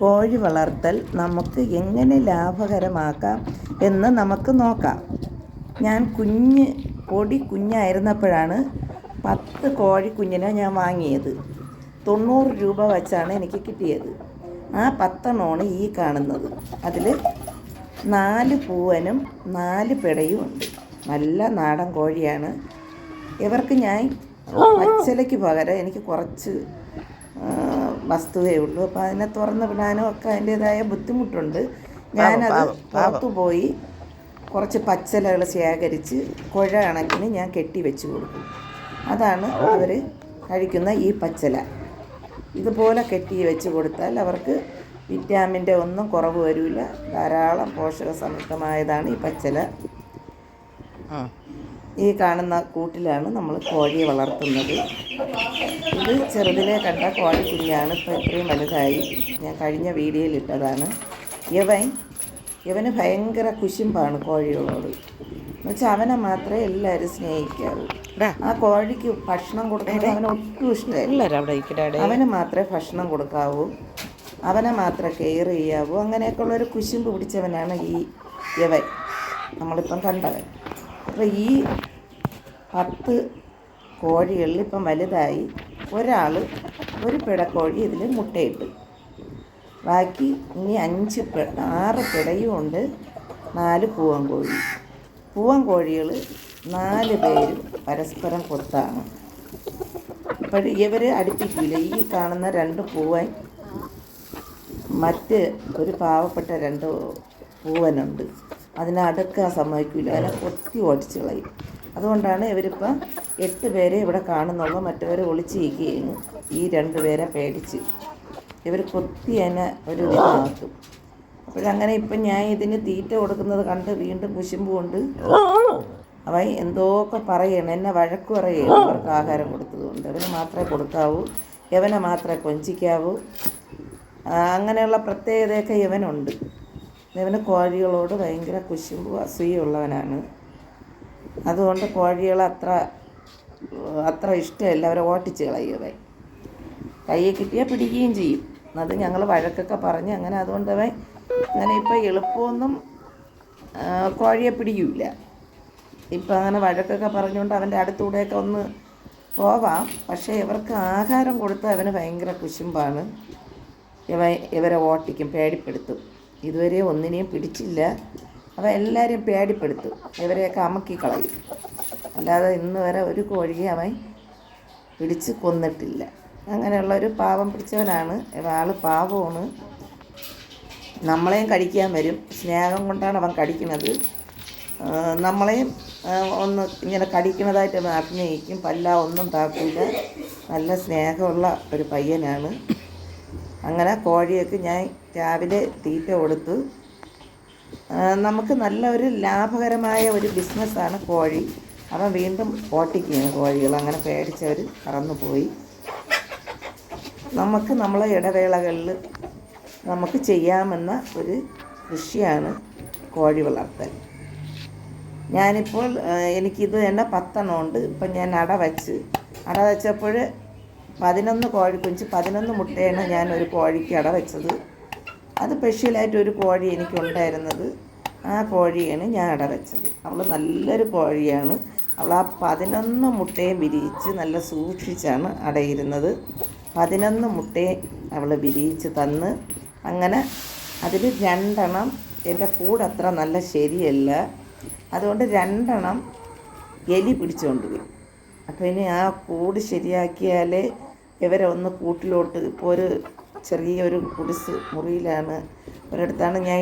കോഴി വളർത്തൽ നമുക്ക് എങ്ങനെ ലാഭകരമാക്കാം എന്ന് നമുക്ക് നോക്കാം. ഞാൻ കുഞ്ഞ് പൊടി കുഞ്ഞായിരുന്നപ്പോഴാണ് പത്ത് കോഴി കുഞ്ഞിനെ ഞാൻ വാങ്ങിയത്. തൊണ്ണൂറ് രൂപ വച്ചാണ് എനിക്ക് കിട്ടിയത്. ആ പത്തെണ്ണമാണ് ഈ കാണുന്നത്. അതിൽ നാല് പൂവനും നാല് പിടയും ഉണ്ട്. നല്ല നാടൻ കോഴിയാണ്. ഇവർക്ക് ഞാൻ പച്ചലയ്ക്ക് പകരം എനിക്ക് കുറച്ച് വസ്തുവേ ഉള്ളൂ. അപ്പോൾ അതിനെ തുറന്ന് വിടാനും ഒക്കെ അതിന്റെതായ ബുദ്ധിമുട്ടുണ്ട്. ഞാനത് പുറത്തു പോയി കുറച്ച് പച്ചലകൾ ശേഖരിച്ച് കുഴ കണക്കിന് ഞാൻ കെട്ടി വെച്ച് കൊടുക്കും. അതാണ് അവർ കഴിക്കുന്ന ഈ പച്ചല. ഇതുപോലെ കെട്ടി വെച്ച് കൊടുത്താൽ അവർക്ക് വിറ്റാമിന്റെ ഒന്നും കുറവ് വരില്ല. ധാരാളം പോഷക സമൃദ്ധമായതാണ് ഈ പച്ചല. ഈ കാണുന്ന കൂട്ടിലാണ് നമ്മൾ കോഴിയെ വളർത്തുന്നത്. ഇത് ചെറുതിലെ കണ്ട കോഴി കുഞ്ഞാണ് ഇപ്പോൾ ഇത്രയും വലുതായി. ഞാൻ കഴിഞ്ഞ വീഡിയോയിൽ ഇട്ടതാണ്. യവൻ ഇവന് ഭയങ്കര കുശുമ്പാണ് കോഴികളോട് എന്നുവെച്ചാൽ അവനെ മാത്രമേ എല്ലാവരും സ്നേഹിക്കാവൂ. ആ കോഴിക്ക് ഭക്ഷണം കൊടുക്കുന്നത് അവന് ഒട്ടും ഇഷ്ടമല്ല. ഇരിക്കട്ടെ അവന് മാത്രമേ ഭക്ഷണം കൊടുക്കാവൂ. അവനെ മാത്രമേ കെയർ ചെയ്യാവൂ. അങ്ങനെയൊക്കെ ഉള്ളൊരു കുശുമ്പ് പിടിച്ചവനാണ് ഈ യവൻ. നമ്മളിപ്പം കണ്ടവൻ. അപ്പോൾ ഈ പത്ത് കോഴികളിൽ ഇപ്പം വലുതായി ഒരാൾ ഒരു പിടക്കോഴി ഇതിൽ മുട്ടയിട്ട്. ബാക്കി ഇനി അഞ്ച് പിട ആറ് പിടയും ഉണ്ട് നാല് പൂവൻ കോഴി പൂവൻ കോഴികൾ നാല് പേരും പരസ്പരം കൊത്താണ് അപ്പോൾ ഇവർ അടുപ്പിക്കില്ല ഈ കാണുന്ന രണ്ട് പൂവൻ മറ്റ് ഒരു പാവപ്പെട്ട രണ്ട് പൂവനുണ്ട്. അതിനെ അടുക്കാൻ സമ്മതിക്കില്ല അതിനെ കൊത്തി ഓടിച്ച് കളയും. അതുകൊണ്ടാണ് ഇവരിപ്പം എട്ട് പേരെ ഇവിടെ കാണുന്നുള്ളൂ. മറ്റവരെ ഒളിച്ചിരിക്കുകയാണ് ഈ രണ്ട് പേരെ പേടിച്ച്. ഇവർ കൊത്തി അതിനെ ഒരു ഇതാക്കും അപ്പോഴങ്ങനെ ഇപ്പം ഞാൻ ഇതിന് തീറ്റ കൊടുക്കുന്നത് കണ്ട് വീണ്ടും കുശുമ്പ് കൊണ്ട് അവൻ എന്തോക്കെ പറയണം. എന്നെ വഴക്ക് പറയണം. അവർക്ക് ആഹാരം കൊടുത്തതുകൊണ്ട്. അവന് മാത്രമേ കൊടുക്കാവൂ. യവനെ മാത്രമേ കൊഞ്ചിക്കാവൂ. അങ്ങനെയുള്ള പ്രത്യേകതയൊക്കെ ഇവനുണ്ട്. ഇവന് കോഴികളോട് ഭയങ്കര കുശുമ്പും അസൂയുള്ളവനാണ്. അതുകൊണ്ട് കോഴികളെ അത്ര അത്ര ഇഷ്ടമല്ല. അവരെ ഓട്ടിച്ച് കളയുക കയ്യെ കിട്ടിയാൽ പിടിക്കുകയും ചെയ്യും. അത് ഞങ്ങൾ വഴക്കൊക്കെ പറഞ്ഞ് അങ്ങനെ അതുകൊണ്ട് അവൻ അങ്ങനെ ഇപ്പം എളുപ്പമൊന്നും കോഴിയെ പിടിക്കില്ല ഇപ്പം അങ്ങനെ വഴക്കൊക്കെ പറഞ്ഞുകൊണ്ട് അവന്റെ അടുത്തൂടെയൊക്കെ ഒന്ന് പോവാം. പക്ഷേ ഇവർക്ക് ആഹാരം കൊടുത്താൽ അവന് ഭയങ്കര കുശുമ്പാണ്. ഇവ ഇവരെ ഓട്ടിക്കും പേടിപ്പെടുത്തും. ഇതുവരെ ഒന്നിനെയും പിടിച്ചില്ല. അവ എല്ലാവരെയും പേടിപ്പെടുത്തും. ഇവരെയൊക്കെ അമക്കി കളയും. അല്ലാതെ ഇന്ന് വരെ ഒരു കോഴിയെ അവൻ പിടിച്ച് കൊന്നിട്ടില്ല. അങ്ങനെയുള്ള ഒരു പാവം പിടിച്ചവനാണ്. ആൾ പാവമാണ്. നമ്മളെയും കടിക്കാൻ വരും. സ്നേഹം കൊണ്ടാണ് അവൻ കടിക്കുന്നത്. നമ്മളെയും ഒന്ന് ഇങ്ങനെ കടിക്കുന്നതായിട്ട് അഭിനയിക്കും പല്ല ഒന്നും താക്കില്ല നല്ല സ്നേഹമുള്ള ഒരു പയ്യനാണ്. അങ്ങനെ കോഴിയൊക്കെ ഞാൻ രാവിലെ തീറ്റ കൊടുത്തു. നമുക്ക് നല്ല ഒരു ലാഭകരമായ ഒരു ബിസിനസ്സാണ് കോഴി. അവൻ വീണ്ടും ഓട്ടിക്കുകയാണ് കോഴികൾ. അങ്ങനെ പേടിച്ചവർ പറന്നുപോയി നമുക്ക് നമ്മളെ ഇടവേളകളിൽ നമുക്ക് ചെയ്യാമെന്ന ഒരു കൃഷിയാണ് കോഴി വളർത്തൽ. ഞാനിപ്പോൾ എനിക്കിത് തന്നെ പത്തെണ്ണം ഉണ്ട്. ഇപ്പം ഞാൻ അട വച്ച് അട വെച്ചപ്പോൾ പതിനൊന്ന് കോഴിക്കുഞ്ച് പതിനൊന്ന് മുട്ടയാണ് ഞാൻ ഒരു കോഴിക്ക് അട വെച്ചത്. അത് സ്പെഷ്യലായിട്ട് ഒരു കോഴി എനിക്കുണ്ടായിരുന്നത്. ആ കോഴിയാണ് ഞാൻ അട വെച്ചത്. അവൾ നല്ലൊരു കോഴിയാണ്. അവൾ ആ പതിനൊന്ന് മുട്ടയും വിരിയിച്ച് നല്ല സൂക്ഷിച്ചാണ് അടയിരുന്നത്. പതിനൊന്ന് മുട്ടയെ അവൾ വിരിയിച്ച് തന്ന് അങ്ങനെ അതിൽ രണ്ടെണ്ണം എന്റെ കൂടത്ര നല്ല ശരിയല്ല. അതുകൊണ്ട് രണ്ടെണ്ണം എലി പിടിച്ചുകൊണ്ട് പോയി. അപ്പോൾ ഇനി ആ കൂട് ശരിയാക്കിയാലേ ഇവരെ ഒന്ന് കൂട്ടിലോട്ട്. ഇപ്പോൾ ഒരു ചെറിയൊരു കുടിസ് മുറിയിലാണ്. ഒരിടത്താണ് ഞാൻ